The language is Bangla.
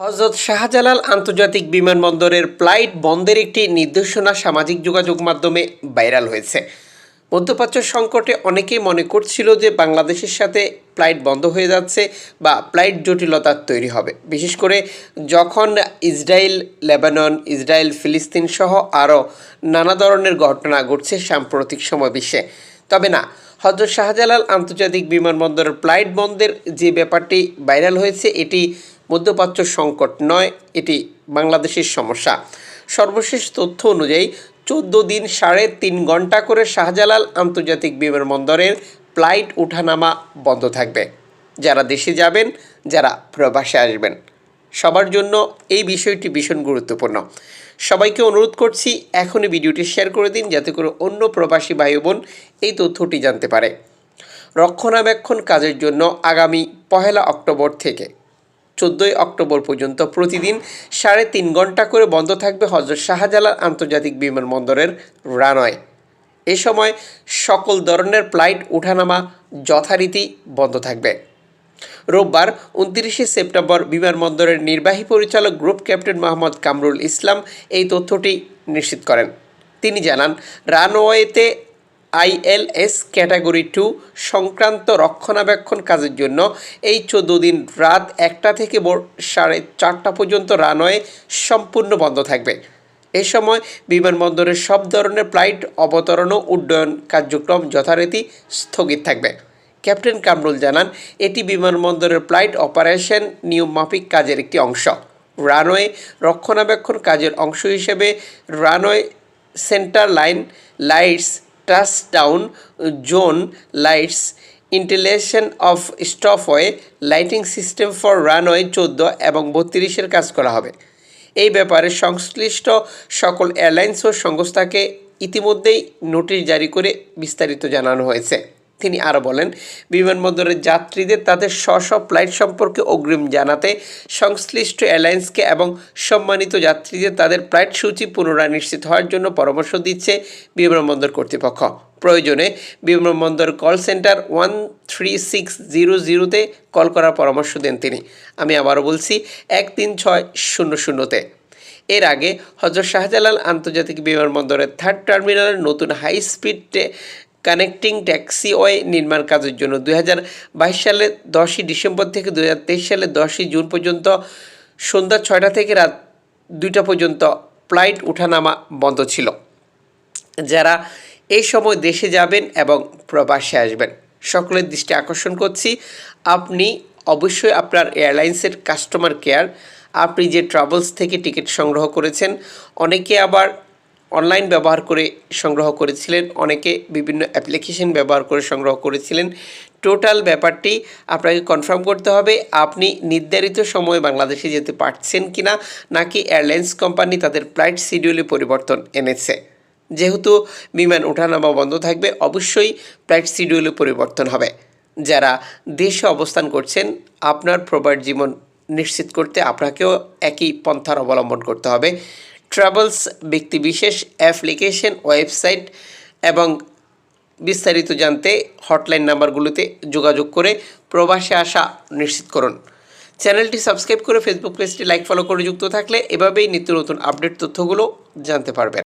হজরত শাহজালাল আন্তর্জাতিক বিমানবন্দরের ফ্লাইট বন্ধের একটি নির্দেশনা সামাজিক যোগাযোগ মাধ্যমে ভাইরাল হয়েছে। মধ্যপ্রাচ্য সংকটে অনেকেই মনে করছিল যে বাংলাদেশের সাথে ফ্লাইট বন্ধ হয়ে যাচ্ছে বা ফ্লাইট জটিলতা তৈরি হবে। বিশেষ করে যখন ইসরায়েল, লেবানন, ইসরায়েল, ফিলিস্তিন সহ আরও নানা ধরনের ঘটনা ঘটছে সাম্প্রতিক সময় বিশ্বে। তবে না, হজরত শাহজালাল আন্তর্জাতিক বিমানবন্দরের ফ্লাইট বন্ধের যে ব্যাপারটি ভাইরাল হয়েছে, এটি মধ্যপ্রাচ্য সংকট নয়, এটি বাংলাদেশের সমস্যা। সর্বশেষ তথ্য অনুযায়ী, চোদ্দ দিন সাড়ে তিন ঘণ্টা করে শাহজালাল আন্তর্জাতিক বিমানবন্দরের ফ্লাইট ওঠানামা বন্ধ থাকবে। যারা দেশে যাবেন, যারা প্রবাসে আসবেন। সবার জন্য এই বিষয়টি ভীষণ গুরুত্বপূর্ণ। সবাইকে অনুরোধ করছি, এখনই ভিডিওটি শেয়ার করে দিন, যাতে করে অন্য প্রবাসী ভাই বোন এই তথ্যটি জানতে পারে। রক্ষণাবেক্ষণ কাজের জন্য আগামী পহেলা অক্টোবর থেকে। চোদ্দোই অক্টোবর পর্যন্ত প্রতিদিন সাড়ে তিন ঘণ্টা করে বন্ধ থাকবে হজরত শাহজালাল আন্তর্জাতিক বিমানবন্দরের রানওয়ে। এ সময় সকল ধরনের ফ্লাইট ওঠানামা যথারীতি বন্ধ থাকবে। রোববার উনত্রিশে সেপ্টেম্বর বিমানবন্দরের নির্বাহী পরিচালক গ্রুপ ক্যাপ্টেন মোহাম্মদ কামরুল ইসলাম এই তথ্যটি নিশ্চিত করেন। তিনি জানান, রানওয়েতে আইএলএস ক্যাটাগরি টু সংক্রান্ত রক্ষণাবেক্ষণ কাজের জন্য এই চোদ্দ দিন রাত একটা থেকে সাড়ে চারটা পর্যন্ত রানওয়ে সম্পূর্ণ বন্ধ থাকবে। এ সময় বিমানবন্দরের সব ধরনের ফ্লাইট, অবতরণ ও উড্ডয়ন কার্যক্রম যথারীতি স্থগিত থাকবে। ক্যাপ্টেন কামরুল জানান, এটি বিমানবন্দরের ফ্লাইট অপারেশন নিয়ম মাফিক কাজের একটি অংশ। রানওয়ে রক্ষণাবেক্ষণ কাজের অংশ হিসেবে runway centre line, lights touchdown zone lights installation of stopway lighting system for runway চোদ্দ এবং বত্রিশের কাজ করা হবে। এই ব্যাপারে সংশ্লিষ্ট সকল এয়ারলাইন্স ও সংস্থাকে ইতিমধ্যেই নোটিশ জারি করে বিস্তারিত জানানো হয়েছে। তিনি আরও বলেন, বিমানবন্দরের যাত্রীদের তাদের স্ব স্ব ফ্লাইট সম্পর্কে অগ্রিম জানাতে সংশ্লিষ্ট এয়ারলাইন্সকে এবং সম্মানিত যাত্রীদের তাদের ফ্লাইট সূচি পুনরায় নিশ্চিত হওয়ার জন্য পরামর্শ দিচ্ছে বিমানবন্দর কর্তৃপক্ষ। প্রয়োজনে বিমানবন্দর call centre one three six zero জিরোতে কল করার পরামর্শ দেন তিনি। আমি আবারও বলছি, এক তিন ছয় শূন্য শূন্যতে। এর আগে হজরত শাহজালাল আন্তর্জাতিক বিমানবন্দরের থার্ড টার্মিনালের নতুন হাই স্পিড কানেক্টিং ট্যাক্সিওয়ে নির্মাণ কাজের জন্য দুই সালের দশই ডিসেম্বর থেকে দু সালের দশই জুন পর্যন্ত সন্ধ্যা ছয়টা থেকে রাত দুইটা পর্যন্ত ফ্লাইট ওঠানামা বন্ধ ছিল। যারা এই সময় দেশে যাবেন এবং প্রবাসে আসবেন, সকলের দৃষ্টি আকর্ষণ করছি। আপনি অবশ্যই আপনার এয়ারলাইন্সের কাস্টমার কেয়ার, আপনি যে ট্রাভেলস থেকে টিকিট সংগ্রহ করেছেন, অনেকে আবার অনলাইন ব্যবহার করে সংগ্রহ করেছিলেন। অনেকে বিভিন্ন অ্যাপ্লিকেশন ব্যবহার করে সংগ্রহ করেছিলেন। টোটাল ব্যাপারটি আপনাকে কনফার্ম করতে হবে, আপনি নির্ধারিত সময়ে বাংলাদেশে যেতে পারছেন কি না নাকি এয়ারলাইন্স কোম্পানি তাদের ফ্লাইট শিডিউলে পরিবর্তন এনেছে। যেহেতু বিমান ওঠানামা বন্ধ থাকবে, অবশ্যই ফ্লাইট শিডিউলে পরিবর্তন হবে। যারা দেশে অবস্থান করছেন, আপনার প্রবার জীবন নিশ্চিত করতে আপনাকেও একই পন্থার অবলম্বন করতে হবে। ট্রাভেলস ব্যক্তিবিশেষ অ্যাপ্লিকেশন, ওয়েবসাইট এবং বিস্তারিত জানতে হটলাইন নাম্বারগুলোতে যোগাযোগ করে প্রবাসে আসা নিশ্চিত করুন। চ্যানেলটি সাবস্ক্রাইব করে ফেসবুক পেজটি লাইক, ফলো করে যুক্ত থাকলে এভাবেই নিত্য নতুন আপডেট তথ্যগুলো জানতে পারবেন।